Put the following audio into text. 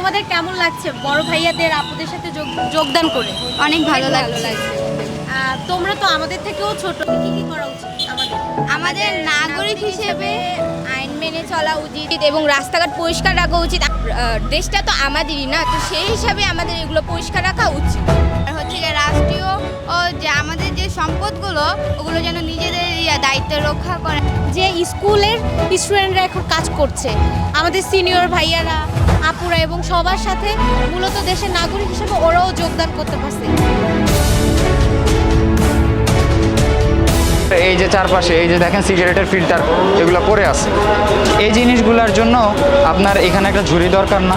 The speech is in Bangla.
তোমাদের কেমন লাগছে? বড় ভাইয়াদের আপুদের সাথে যোগ- যোগদান করে। অনেক ভালো লাগছে। তোমরা তো আমাদের থেকেও ছোট। কি কি করা উচিত আমাদের? আমাদের নাগরিক হিসেবে আইন মেনে চলা উচিত এবং রাস্তাঘাট পরিষ্কার রাখা উচিত। দেশটা তো আমাদেরই না তো সেই হিসাবে আমাদের এগুলো পরিষ্কার রাখা উচিত। আর হচ্ছে রাষ্ট্রীয় ও যে আমাদের যে সম্পদগুলো ওগুলো যেন ইয়া দায়িত্ব রক্ষা করে। যে স্কুলের স্টুডেন্টরা এখন কাজ করছে, আমাদের সিনিয়র ভাইয়ারা, আপুরা এবং সবার সাথে মূলত দেশের নাগরিক হিসেবে ওরাও যোগদান করতে পারছে। এই যে চারপাশে, এই যে দেখেন সিগারেটের ফিল্টার, এগুলো পড়ে আছে। এই জিনিসগুলোর জন্য আপনার এখানে একটা ঝুড়ি দরকার না?